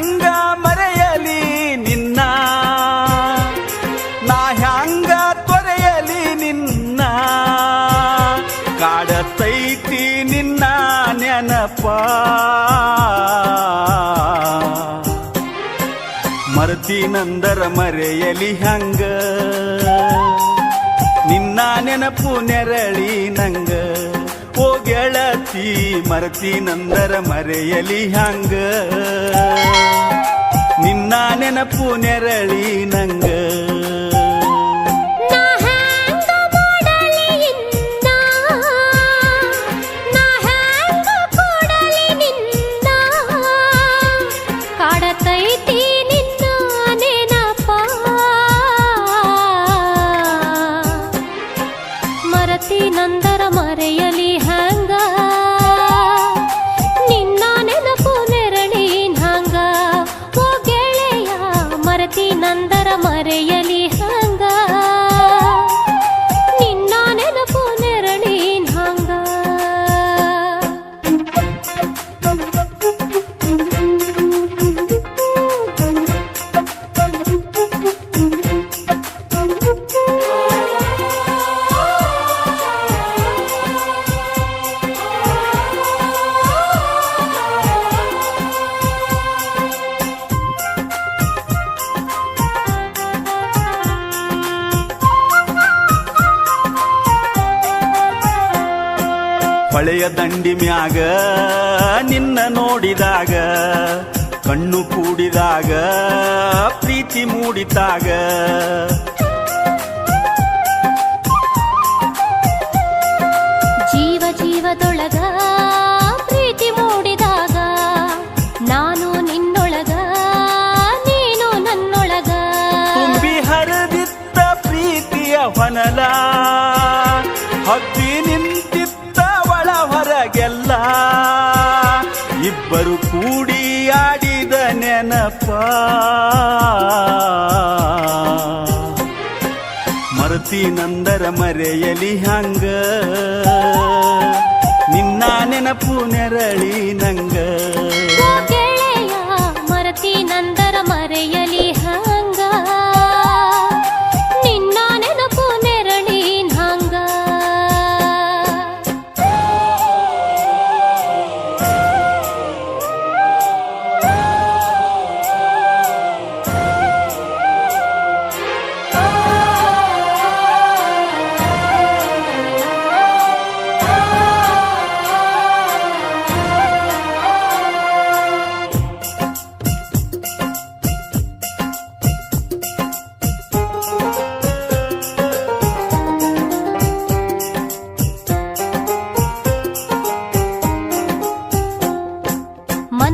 ಹ್ಯಾಂಗ ಮರೆಯಲಿ ನಿನ್ನ? ನಾ ಹ್ಯಾಂಗ ತೊರೆಯಲಿ ನಿನ್ನ? ಕಾಡತೈತಿ ನಿನ್ನ ನೆನಪ? ಮರ್ತಿನಂದರ ಮರೆಯಲಿ ಹಂಗ? ನಿನ್ನ ನೆನಪು ನೆರಳಿ ನಂಗ? ಓ ಗೆಳತಿ ಮರತಿ ನಂದರ ಮರೆಯಲಿ ಹಂಗ. ನಿನ್ನ ನೆನಪು ನೆರಳಿ ನಂಗ. ಹೊಳೆಯ ದಂಡಿ ಮ್ಯಾಗ ನಿನ್ನ ನೋಡಿದಾಗ ಕಣ್ಣು ಕೂಡಿದಾಗ ಪ್ರೀತಿ ಮೂಡಿತಾಗ. ಜೀವ ಜೀವದೊಳಗ ಪ್ರೀತಿ ಮೂಡಿದಾಗ ನಾನು ನಿನ್ನೊಳಗ ನೀನು ನನ್ನೊಳಗ. ತುಂಬಿ ಹರಿದಿತ್ತ ಪ್ರೀತಿಯ ಹೊನಲ ಒಳ ಹೊರಗೆಲ್ಲ ಇಬ್ಬರು ಕೂಡಿ ಆಡಿದ ನೆನಪ. ಮರತಿ ನಂದರ ಮರೆಯಲಿ ಹಂಗ, ನಿನ್ನ ನೆನಪು ನೆರಳಿ ನಂಗ. ಮರತಿ ನಂದರ ಮರೆಯಲಿ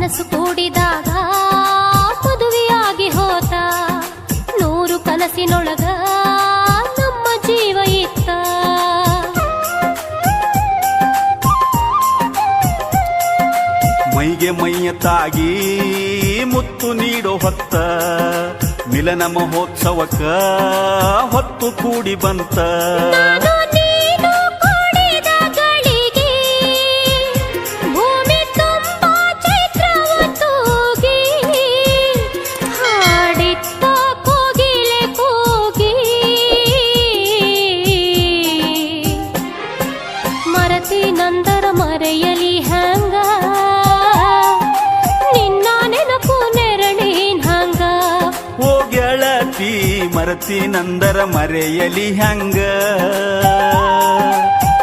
ಮನಸ್ಸು ಕೂಡಿದಾಗ ಮದುವೆಯಾಗಿ ಹೋತ ನೂರು ಕನಸಿನೊಳಗ ನಮ್ಮ ಜೀವ ಇತ್ತ. ಮೈಗೆ ಮೈಯ ತಾಗಿ ಮುತ್ತು ನೀಡೋ ಹೊತ್ತ ಮಿಲನ ಮಹೋತ್ಸವಕ್ಕ ಹೊತ್ತು ಕೂಡಿ ಬಂತ. ಮರತಿ ನಂದರ ಮರೆಯಲಿ ಹಂಗ.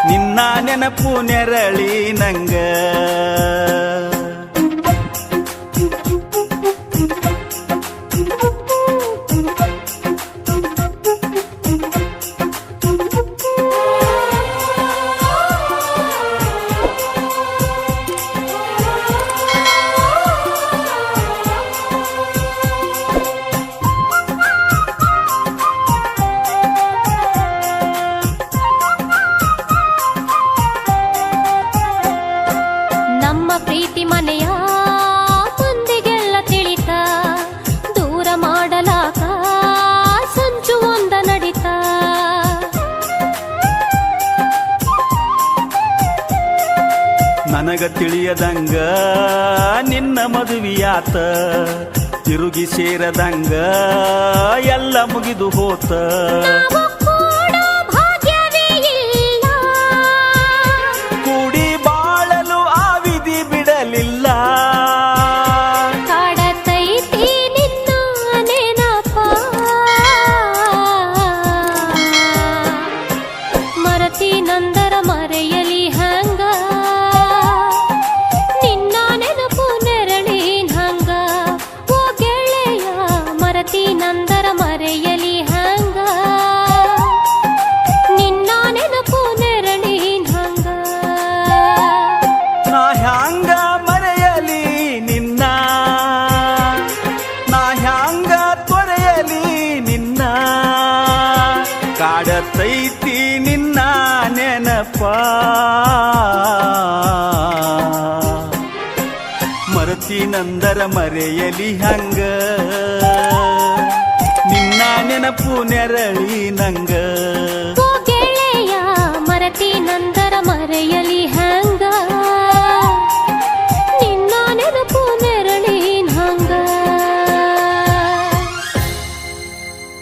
ನಿನ್ನ ನೆನಪು ನೆರಳಿ ನಂಗ. ಮನೆಯ ಮುಂದಿಗೆಲ್ಲ ತಿಳಿತ ದೂರ ಮಾಡಲಾಕ ಸಂಚು ಒಂದ ನಡಿತ. ನನಗ ತಿಳಿಯದಂಗ ನಿನ್ನ ಮದುವೆಯಾತ ತಿರುಗಿ ಸೇರದಂಗ ಎಲ್ಲ ಮುಗಿದು ಹೋತ. ಮರತಿ ನಂದರ ಮರೆಯಲಿ ಹಂಗ. ನಿನ್ನ ನೆನಪು ನೆರಳಿ ನಂಗ.